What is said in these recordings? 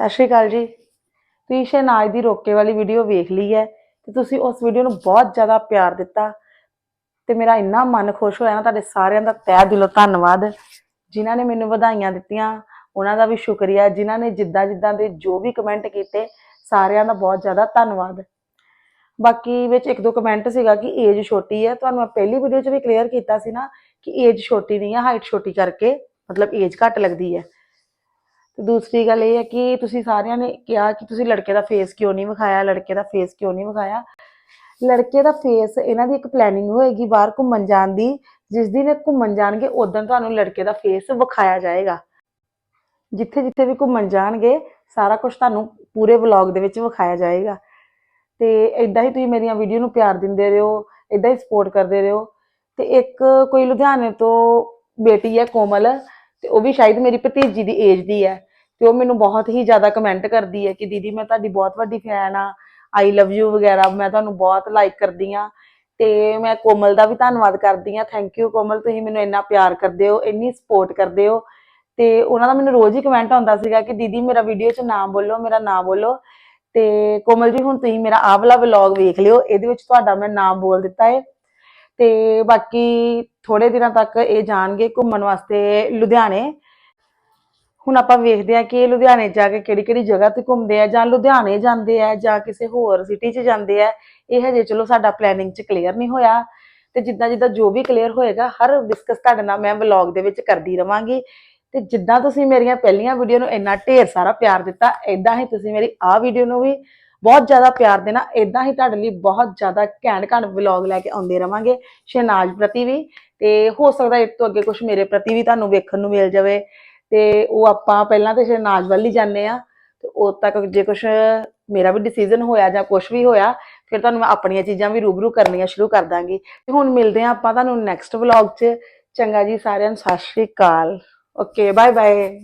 ਸਤਿ ਸ਼੍ਰੀ ਅਕਾਲ ਜੀ। ਤੁਸੀਂ ਸ਼ਹਿਨਾਜ਼ ਦੀ ਰੋਕੇ ਵਾਲੀ ਵੀਡੀਓ ਵੇਖ ਲਈ ਹੈ ਤੇ ਤੁਸੀਂ ਉਸ ਵੀਡੀਓ ਨੂੰ ਬਹੁਤ ਜ਼ਿਆਦਾ ਪਿਆਰ ਦਿੱਤਾ ਤੇ ਮੇਰਾ ਇੰਨਾ ਮਨ ਖੁਸ਼ ਹੋਇਆ ਨਾ, ਤੁਹਾਡੇ ਸਾਰਿਆਂ ਦਾ ਤਹਿ ਦਿਲੋਂ ਧੰਨਵਾਦ। ਜਿਨ੍ਹਾਂ ਨੇ ਮੈਨੂੰ ਵਧਾਈਆਂ ਦਿੱਤੀਆਂ, ਉਹਨਾਂ ਦਾ ਵੀ ਸ਼ੁਕਰੀਆ। ਜਿਨ੍ਹਾਂ ਨੇ ਜਿੱਦਾਂ ਜਿੱਦਾਂ ਦੇ ਜੋ ਵੀ ਕਮੈਂਟ ਕੀਤੇ, ਸਾਰਿਆਂ ਦਾ ਬਹੁਤ ਜ਼ਿਆਦਾ ਧੰਨਵਾਦ। ਬਾਕੀ ਵਿੱਚ ਇੱਕ ਦੋ ਕਮੈਂਟ ਸੀਗਾ ਕਿ ਏਜ ਛੋਟੀ ਹੈ। ਤੁਹਾਨੂੰ ਮੈਂ ਪਹਿਲੀ ਵੀਡੀਓ 'ਚ ਵੀ ਕਲੀਅਰ ਕੀਤਾ ਸੀ ਨਾ ਕਿ ਏਜ ਛੋਟੀ ਨਹੀਂ ਹੈ ਹਾਈਟ ਛੋਟੀ ਕਰਕੇ, ਮਤਲਬ ਏਜ ਘੱਟ ਲੱਗਦੀ ਹੈ। ਦੂਸਰੀ ਗੱਲ ਇਹ ਹੈ ਕਿ ਤੁਸੀਂ ਸਾਰਿਆਂ ਨੇ ਕਿਹਾ ਕਿ ਤੁਸੀਂ ਲੜਕੇ ਦਾ ਫੇਸ ਕਿਉਂ ਨਹੀਂ ਵਿਖਾਇਆ, ਲੜਕੇ ਦਾ ਫੇਸ ਕਿਉਂ ਨਹੀਂ ਵਿਖਾਇਆ? ਲੜਕੇ ਦਾ ਫੇਸ ਇਹਨਾਂ ਦੀ ਇੱਕ ਪਲੈਨਿੰਗ ਹੋਏਗੀ ਬਾਹਰ ਘੁੰਮਣ ਜਾਣ ਦੀ, ਜਿਸ ਦਿਨ ਇਹ ਘੁੰਮਣ ਜਾਣਗੇ ਉਦੋਂ ਤੁਹਾਨੂੰ ਲੜਕੇ ਦਾ ਫੇਸ ਵਿਖਾਇਆ ਜਾਏਗਾ। ਜਿੱਥੇ ਜਿੱਥੇ ਵੀ ਘੁੰਮਣ ਜਾਣਗੇ, ਸਾਰਾ ਕੁਝ ਤੁਹਾਨੂੰ ਪੂਰੇ ਵਲੌਗ ਦੇ ਵਿੱਚ ਵਿਖਾਇਆ ਜਾਏਗਾ। ਤੇ ਇਦਾਂ ਹੀ ਤੁਸੀਂ ਮੇਰੀਆਂ ਵੀਡੀਓ ਨੂੰ ਪਿਆਰ ਦਿੰਦੇ ਰਹੋ ਇਦਾਂ ਹੀ ਸਪੋਰਟ ਕਰਦੇ ਰਹੋ। ਤੇ ਇੱਕ ਕੋਈ ਲੁਧਿਆਣੇ ਤੋਂ ਬੇਟੀ ਹੈ ਕੋਮਲ, ਤੇ ਉਹ ਵੀ ਸ਼ਾਇਦ ਮੇਰੀ ਭਤੀਜੀ ਦੀ ਏਜ ਦੀ ਹੈ। ਤੇ ਉਹ ਮੈਨੂੰ ਬਹੁਤ ਹੀ ਜ਼ਿਆਦਾ ਕਮੈਂਟ ਕਰਦੀ ਹੈ ਕਿ ਦੀਦੀ ਮੈਂ ਤੁਹਾਡੀ ਬਹੁਤ ਵੱਡੀ ਫੈਨ ਆ ਆਈ ਲਵ ਯੂ ਵਗੈਰਾ, ਮੈਂ ਤੁਹਾਨੂੰ ਬਹੁਤ ਲਾਈਕ ਕਰਦੀ ਆ ਤੇ ਮੈਂ ਕੋਮਲ ਦਾ ਵੀ ਧੰਨਵਾਦ ਕਰਦੀ ਆ ਥੈਂਕ ਯੂ ਕੋਮਲ, ਤੁਸੀਂ ਮੈਨੂੰ ਇੰਨਾ ਪਿਆਰ ਕਰਦੇ ਹੋ, ਇੰਨੀ ਸਪੋਰਟ ਕਰਦੇ ਹੋ ਤੇ ਉਹਨਾਂ ਦਾ ਮੈਨੂੰ ਰੋਜ਼ ਹੀ ਕਮੈਂਟ ਆਉਂਦਾ ਸੀਗਾ ਕਿ ਦੀਦੀ ਮੇਰਾ ਵੀਡੀਓ 'ਚ ਨਾਮ ਬੋਲੋ, ਮੇਰਾ ਨਾਮ ਬੋਲੋ ਤੇ ਕੋਮਲ ਜੀ ਹੁਣ ਤੁਸੀਂ ਮੇਰਾ ਆਹ ਵਾਲਾ ਵਲੌਗ ਵੇਖ ਲਿਓ, ਇਹਦੇ ਵਿੱਚ ਤੁਹਾਡਾ ਮੈਂ ਨਾਮ ਬੋਲ ਦਿੱਤਾ ਹੈ ਤੇ ਬਾਕੀ ਥੋੜੇ ਦਿਨਾਂ ਤੱਕ ਇਹ ਜਾਣਗੇ ਘੁੰਮਣ ਵਾਸਤੇ ਲੁਧਿਆਣੇ ਹੁਣ ਆਪਾਂ ਵੇਖਦੇ ਆ ਕਿ ਇਹ ਲੁਧਿਆਣੇ ਜਾ ਕੇ ਕਿਹੜੀ ਕਿਹੜੀ ਜਗ੍ਹਾ ਤੇ ਘੁੰਮਦੇ ਆ ਜਾਂ ਲੁਧਿਆਣੇ ਜਾਂਦੇ ਆ ਜਾਂ ਕਿਸੇ ਹੋਰ ਸਿਟੀ 'ਚ ਜਾਂਦੇ ਆ, ਇਹ ਹਜੇ ਚਲੋ ਸਾਡਾ ਪਲੈਨਿੰਗ 'ਚ ਕਲੀਅਰ ਨਹੀਂ ਹੋਇਆ। ਤੇ ਜਿੱਦਾਂ ਜਿੱਦਾਂ ਜੋ ਵੀ ਕਲੀਅਰ ਹੋਏਗਾ, ਹਰ ਡਿਸਕਸ ਤੁਹਾਡੇ ਨਾਲ ਮੈਂ ਵਲੌਗ ਦੇ ਵਿੱਚ ਕਰਦੀ ਰਵਾਂਗੀ। ਤੇ ਜਿੱਦਾਂ ਤੁਸੀਂ ਮੇਰੀਆਂ ਪਹਿਲੀਆਂ ਵੀਡੀਓ ਨੂੰ ਇੰਨਾ ਢੇਰ ਸਾਰਾ ਪਿਆਰ ਦਿੱਤਾ ਇਦਾਂ ਹੀ ਤੁਸੀਂ ਮੇਰੀ ਆਹ ਵੀਡੀਓ ਨੂੰ ਵੀ ਬਹੁਤ ਜ਼ਿਆਦਾ ਪਿਆਰ ਦੇਣਾ ਇਦਾਂ ਹੀ ਤੁਹਾਡੇ ਲਈ ਬਹੁਤ ਜ਼ਿਆਦਾ ਘੈਂਟ ਘੈਂਟ ਵਲੌਗ ਲੈ ਕੇ ਆਉਂਦੇ ਰਵਾਂਗੇ, ਸ਼ਹਿਨਾਜ਼ ਪ੍ਰਤੀ ਵੀ। ਤੇ ਹੋ ਸਕਦਾ ਇਸ ਤੋਂ ਅੱਗੇ ਕੁਝ ਮੇਰੇ ਪ੍ਰਤੀ ਵੀ ਤੁਹਾਨੂੰ ਵੇਖਣ ਨੂੰ ਮਿਲ ਜਾਵੇ। ਤੇ ਉਹ ਆਪਾਂ ਪਹਿਲਾਂ ਤੇ ਸ਼ਹਿਨਾਜ਼ ਵੱਲ ਹੀ ਜਾਂਦੇ ਆ ਤੇ ਉਦ ਤੱਕ ਜੇ ਕੁਝ ਮੇਰਾ ਵੀ ਡਿਸੀਜਨ ਹੋਇਆ ਜਾਂ ਕੁਝ ਵੀ ਹੋਇਆ, ਫਿਰ ਤੁਹਾਨੂੰ ਮੈਂ ਆਪਣੀਆਂ ਚੀਜ਼ਾਂ ਵੀ ਰੂਬਰੂ ਕਰਨੀਆਂ ਸ਼ੁਰੂ ਕਰ ਦਾਂਗੀ। ਤੇ ਹੁਣ ਮਿਲਦੇ ਆ ਆਪਾਂ ਤੁਹਾਨੂੰ ਨੈਕਸਟ ਵਲੌਗ 'ਚ। ਚੰਗਾ ਜੀ ਸਾਰਿਆਂ ਨੂੰ ਸਤਿ ਸ਼੍ਰੀ ਅਕਾਲ। ਓਕੇ ਬਾਏ ਬਾਏ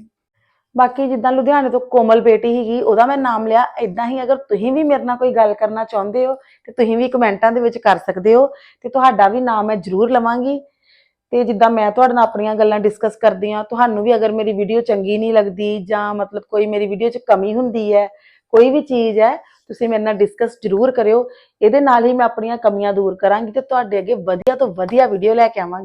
ਬਾਕੀ ਜਿੱਦਾਂ ਲੁਧਿਆਣੇ ਤੋਂ ਕੋਮਲ ਬੇਟੀ ਸੀਗੀ, ਉਹਦਾ ਮੈਂ ਨਾਮ ਲਿਆ। ਇਦਾਂ ਹੀ ਅਗਰ ਤੁਸੀਂ ਵੀ ਮੇਰੇ ਨਾਲ ਕੋਈ ਗੱਲ ਕਰਨਾ ਚਾਹੁੰਦੇ ਹੋ, ਤੇ ਤੁਸੀਂ ਵੀ ਕਮੈਂਟਾਂ ਦੇ ਵਿੱਚ ਕਰ ਸਕਦੇ ਹੋ। ਤੇ ਤੁਹਾਡਾ ਵੀ ਨਾਮ ਮੈਂ ਜ਼ਰੂਰ ਲਵਾਂਗੀ। ਤੇ ਜਿੱਦਾਂ ਮੈਂ ਤੁਹਾਡੇ ਨਾਲ ਆਪਣੀਆਂ ਗੱਲਾਂ ਡਿਸਕਸ ਕਰਦੀ ਆ ਤੁਹਾਨੂੰ ਵੀ ਅਗਰ ਮੇਰੀ ਵੀਡੀਓ ਚੰਗੀ ਨਹੀਂ ਲੱਗਦੀ ਜਾਂ ਮਤਲਬ ਕੋਈ ਮੇਰੀ ਵੀਡੀਓ 'ਚ ਕਮੀ ਹੁੰਦੀ ਹੈ, ਕੋਈ ਵੀ ਚੀਜ਼ ਹੈ, ਤੁਸੀਂ ਮੇਰੇ ਨਾਲ ਡਿਸਕਸ ਜ਼ਰੂਰ ਕਰਿਓ। ਇਹਦੇ ਨਾਲ ਹੀ ਮੈਂ ਆਪਣੀਆਂ ਕਮੀਆਂ ਦੂਰ ਕਰਾਂਗੀ ਤੇ ਤੁਹਾਡੇ ਅੱਗੇ ਵਧੀਆ ਤੋਂ ਵਧੀਆ ਵੀਡੀਓ ਲੈ ਕੇ ਆਵਾਂਗੀ।